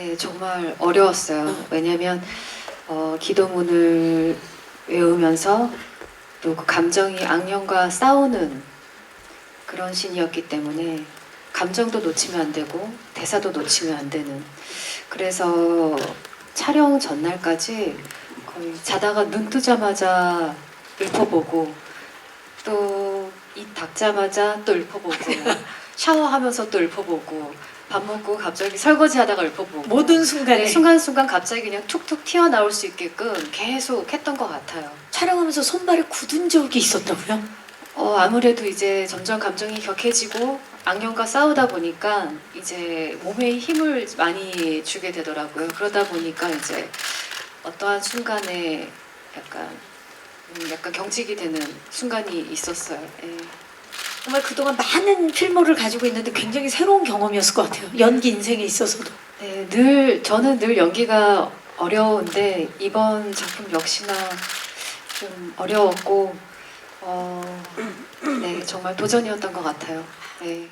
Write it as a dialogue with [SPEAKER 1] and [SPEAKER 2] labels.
[SPEAKER 1] 네, 정말 어려웠어요. 왜냐하면 어, 기도문을 외우면서 또 그 감정이 악령과 싸우는 그런 신이었기 때문에 감정도 놓치면 안 되고 대사도 놓치면 안 되는 그래서 촬영 전날까지 거의 자다가 눈 뜨자마자 읊어보고 또입 닫자마자 또 읊어보고 샤워하면서 또 읊어보고 밥 먹고 갑자기 설거지 하다가 읊어보고
[SPEAKER 2] 모든 순간에
[SPEAKER 1] 네, 순간순간 갑자기 그냥 툭툭 튀어나올 수 있게끔 계속 했던 것 같아요.
[SPEAKER 2] 촬영하면서 손발이 굳은 적이 있었다고요?
[SPEAKER 1] 어, 아무래도 이제 점점 감정이 격해지고 악령과 싸우다 보니까 이제 몸에 힘을 많이 주게 되더라고요. 그러다 보니까 이제 어떠한 순간에 약간 음, 약간 경직이 되는 순간이 있었어요. 예.
[SPEAKER 2] 정말 그동안 많은 필모를 가지고 있는데 굉장히 새로운 경험이었을 것 같아요. 연기 인생에 있어서도.
[SPEAKER 1] 네, 늘 저는 늘 연기가 어려운데 이번 작품 역시나 좀 어려웠고 어, 네 정말 도전이었던 것 같아요. 네.